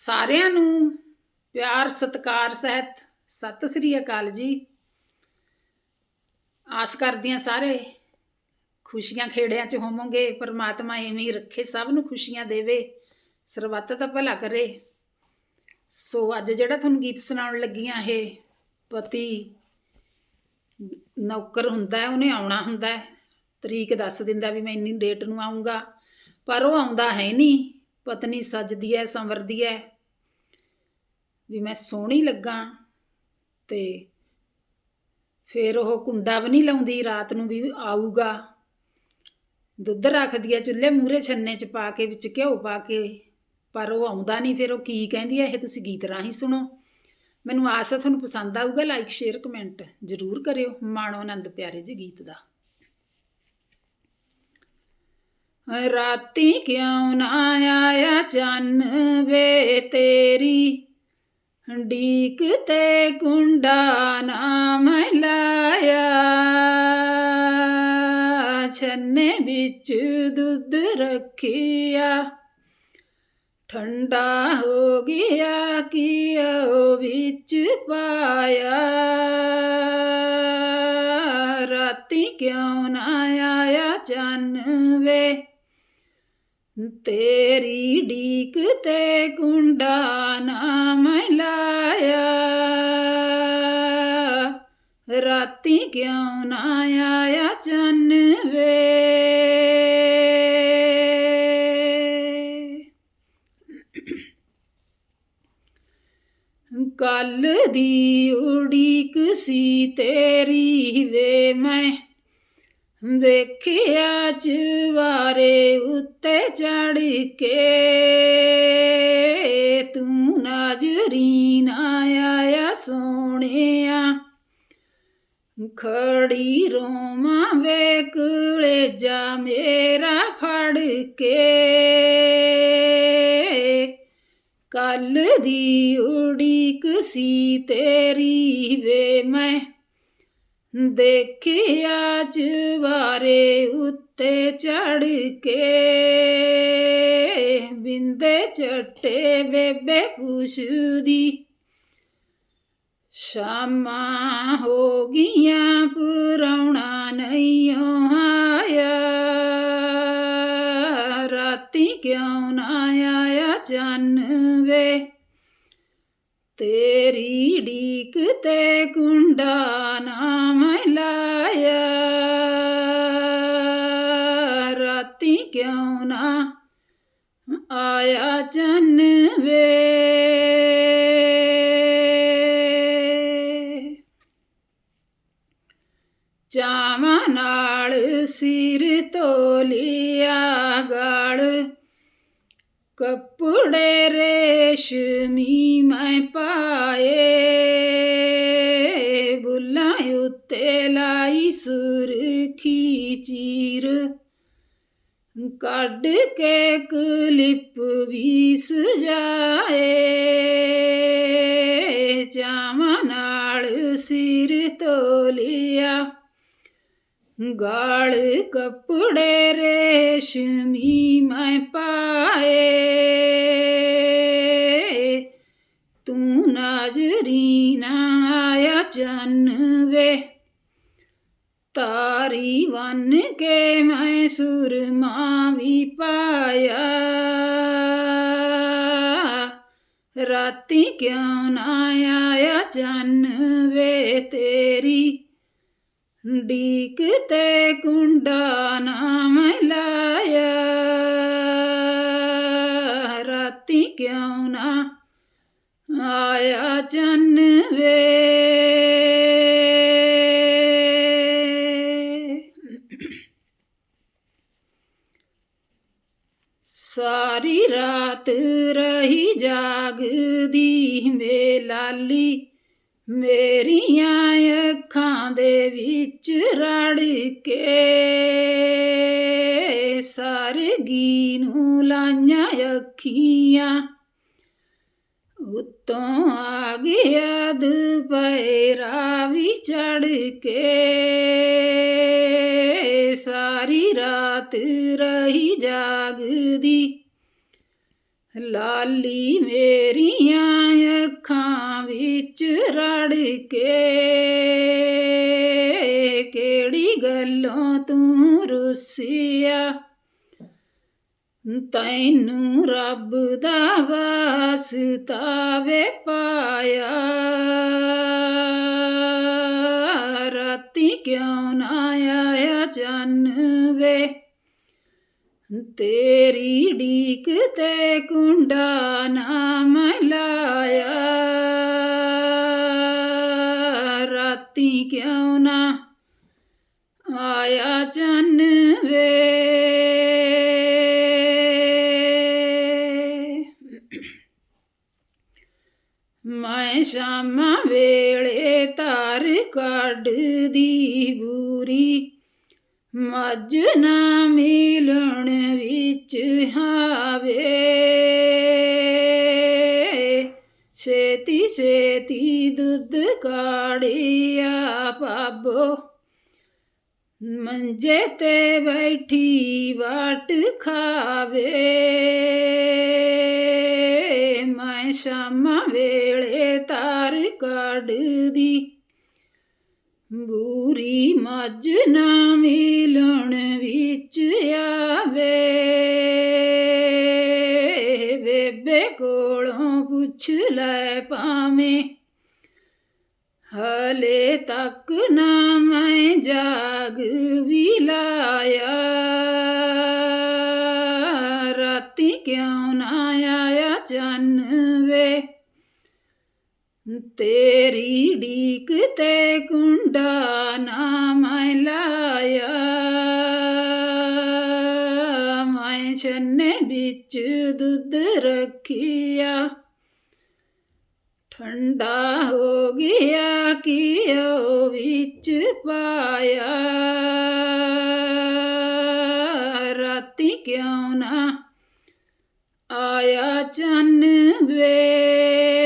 ਸਾਰਿਆਂ ਨੂੰ ਪਿਆਰ, ਸਤਿਕਾਰ, ਸਹਿਤ, ਸਤਿ ਸ੍ਰੀ ਅਕਾਲ ਜੀ। ਆਸ ਕਰਦੀ ਹਾਂ ਸਾਰੇ ਖੁਸ਼ੀਆਂ ਖੇੜਿਆਂ 'ਚ ਹੋਵੋਗੇ, ਪਰਮਾਤਮਾ ਐਵੇਂ ਹੀ ਰੱਖੇ, ਸਭ ਨੂੰ ਖੁਸ਼ੀਆਂ ਦੇਵੇ, ਸਰਬੱਤ ਦਾ ਭਲਾ ਕਰੇ। ਸੋ ਅੱਜ ਜਿਹੜਾ ਤੁਹਾਨੂੰ ਗੀਤ ਸੁਣਾਉਣ ਲੱਗੀਆਂ, ਇਹ ਪਤੀ ਨੌਕਰ ਹੁੰਦਾ ਉਹਨੇ ਆਉਣਾ ਹੁੰਦਾ ਤਰੀਕ ਦੱਸ ਦਿੰਦਾ ਵੀ ਮੈਂ ਇੰਨੀ ਡੇਟ ਨੂੰ ਆਉਂਗਾ ਪਰ ਉਹ ਆਉਂਦਾ ਹੈ ਨਹੀਂ। ਪਤਨੀ ਸਜਦੀ ਹੈ ਸੰਵਰਦੀ ਹੈ ਵੀ ਮੈਂ ਸੋਹਣੀ ਲੱਗਾ ਤੇ ਫਿਰ ਉਹ ਕੁੰਡਾ ਵੀ ਨਹੀਂ ਲਾਉਂਦੀ, ਰਾਤ ਨੂੰ ਵੀ ਆਊਗਾ। ਦੁੱਧ ਰੱਖਦੀ ਹੈ ਚੁੱਲ੍ਹੇ ਮੂਰੇ ਛੰਨੇ 'ਚ ਪਾ ਕੇ, ਵਿੱਚ ਘਿਓ ਪਾ ਕੇ, ਪਰ ਉਹ ਆਉਂਦਾ ਨਹੀਂ। ਫਿਰ ਉਹ ਕੀ ਕਹਿੰਦੀ ਹੈ ਇਹ ਤੁਸੀਂ ਗੀਤ ਰਾਹੀਂ ਸੁਣੋ। ਮੈਨੂੰ ਆਸ ਹੈ ਤੁਹਾਨੂੰ ਪਸੰਦ ਆਊਗਾ ਲਾਈਕ ਸ਼ੇਅਰ ਕਮੈਂਟ ਜ਼ਰੂਰ ਕਰਿਓ। ਮਾਣੋ ਆਨੰਦ ਪਿਆਰੇ ਜੀ ਗੀਤ ਦਾ। ਰਾਤੀ ਕਿਉਂ ਨਾ ਆਇਆ ਚੰਨ ਵੇ ਤੇਰੀ? ਢੀਕ ਤੇ ਕੁੰਡਾ ਨਾ ਮੈਂ ਲਾਇਆ। ਛੰਨੇ ਵਿੱਚ ਦੁੱਧ ਰੱਖਿਆ। ਠੰਡਾ ਹੋ ਗਿਆ ਕਿਉ ਵਿੱਚ ਪਾਇਆ। ਰਾਤੀ ਕਿਉਂ ਨਾ ਆਇਆ ਚੰਨ ਵੇ ਤੇਰੀ ਢੀਕ ਤੇ ਕੁੰਡਾ ਨਾ ਮੈਂ ਲਾਇਆ। ਰਾਤੀ ਕਿਉਂ ਨਾ ਆਇਆ ਚੰਨ ਵੇ? ਕੱਲ ਦੀ ਉਡੀਕ ਸੀ ਤੇਰੀ ਵੇ, ਮੈਂ ਦੇਖਿਆ ਚਵਾਰੇ ਉੱਤੇ ਚੜ ਕੇ। ਤੂੰ ਨਾਜ਼ਰੀ ਨਾ ਆਇਆ ਸੋਹਣਿਆ। ਖੜੀ ਰੋਮਾਂ ਵੇਕਲੇ ਜਾ ਮੇਰਾ ਫੜ ਕੇ। ਕੱਲ ਦੀ ਉਡੀਕ ਸੀ ਤੇਰੀ ਵੇ ਮੈਂ ਦੇਖਿਆ ਚਵਾਰੇ ਉੱਤੇ ਚੜ ਕੇ। ਬਿੰਦੇ ਚੱਟੇ ਬੇਬੇ ਪੁੱਛਦੀ, ਸ਼ਾਮਾਂ ਹੋ ਗਈਆਂ ਪੁਰਾਉਣਾ ਨਹੀਂ ਆਇਆ। ਰਾਤੀ ਕਿਉਂ ਨਾ ਆਇਆ ਚੰਨ ਵੇ? ਤੇਰੀ ਢੀਕ ਤੇ ਕੁੰਡਾ ਨਾ ਮੈਂ ਲਾਇਆ। ਰਾਤੀ ਕਿਉਂ ਨਾ ਆਇਆ ਚੰਨ ਵੇ? ਚਾਵਾਂ ਨਾਲ ਸਿਰ ਕੱਪੜੇ ਰੇਸ਼ਮੀ ਮੈਂ ਪਾਏ। ਬੁੱਲਾਂ ਉੱਤੇ ਲਾਈ ਸੁਰਖੀ ਚੀਰ। ਕੱਢ ਕੇ ਕਲਿੱਪ ਵੀ ਸਜਾਏ ਚਾਵਾਂ ਨਾਲ ਸਿਰ ਤੋਲਿਆ ਗਾਲ ਕੱਪੜੇ ਰੇਸ਼ਮੀ ਮੈਂ ਪਾਏ। ਤਾਰੀ ਵਨ ਕੇ ਮੈਂ ਸੁਰਮਾ ਵੀ ਪਾਇਆ। ਰਾਤੀ ਕਿਉਂ ਨਾ ਆਇਆ ਚੰਨ ਵੇ ਤੇਰੀ? ਡੀਕ ਤੇ ਕੁੰਡਾ ਨਾ ਮੈਂ ਲਾਇਆ। ਰਾਤੀ ਕਿਉਂ ਨਾ ਆਇਆ ਚੰਨ ਵੇ ਸਾਰੀ ਰਾਤ ਰਹੀ ਜਾਗਦੀ ਮੇ ਲਾਲੀ ਮੇਰੀਆਂ ਅੱਖਾਂ ਦੇ ਵਿੱਚ ਰੜ ਕੇ ਸਰਗੀ ਨੂੰ ਲਾਈਆਂ ਅੱਖੀਆਂ। ਉਤੋਂ ਆ ਗਿਆ ਦੁਪਹਿਰਾ ਵੀ ਚੜ ਕੇ ਸਾਰੀ ਰਾਤ ਰਹੀ ਜਾਗਦੀ। ਲਾਲੀ ਮੇਰੀਆਂ ਅੱਖਾਂ ਵਿੱਚ ਰੜ ਕੇ, ਕਿਹੜੀ ਗੱਲੋਂ ਤੂੰ ਰੁੱਸਿਆ? ਤੈਨੂੰ ਰੱਬ ਦਾ ਵਾਸਤਾ ਵੇ ਪਾਇਆ। ਰਾਤੀ ਕਿਉਂ ਨਾ ਆਇਆ ਚੰਨ ਤੇਰੀ ਢੀਕ ਤੇ ਕੁੰਡਾ ਨਾ ਮਲਾਇਆ ਰਾਤੀ ਕਿਉਂ ਨਾ ਆਇਆ ਚੰਨ ਵੇ? ਮੈਂ ਸ਼ਾਮਾਂ ਵੇਲੇ ਧਾਰ ਕੱਢਦੀ ਬੂਰੀ। ਮੱਝ ਨਾ ਮਿਲਣ ਵਿੱਚ ਹਾਵੇ। ਛੇਤੀ ਛੇਤੀ ਦੁੱਧ ਕਾੜਿਆ ਪਾਬੋ ਮੰਜੇ ਤੇ ਬੈਠੀ ਵਾਟ ਖਾਵੇ। ਮੈਂ ਸ਼ਾਮਾਂ ਵੇਲੇ ਤਾਰ ਕੱਢਦੀ ਬੂਰੀ ਮੱਝ ਨਾ ਮਿਲਣ ਵਿੱਚ ਆਵੇ। ਬੇਬੇ ਕੋਲੋਂ ਪੁੱਛ ਲੈ ਪਾਵੇਂ ਹਲੇ ਤੱਕ ਨਾ ਮੈਂ ਜਾਗ ਵੀ ਲਾਇਆ। ਰਾਤੀ ਕਿਉਂ ਨਾ ਆਇਆ ਚੰਨ? ਤੇਰੀ ਢੀਕ ਤੇ ਕੁੰਡਾ ਨਾ ਮੈਂ ਲਾਇਆ। ਮੈਂ ਛੰਨੇ ਵਿੱਚ ਦੁੱਧ ਰੱਖਿਆ। ਠੰਡਾ ਹੋ ਗਿਆ ਕਿਉ ਵਿੱਚ ਪਾਇਆ। ਰਾਤੀ ਕਿਉਂ ਨਾ ਆਇਆ ਚੰਨ ਵੇ।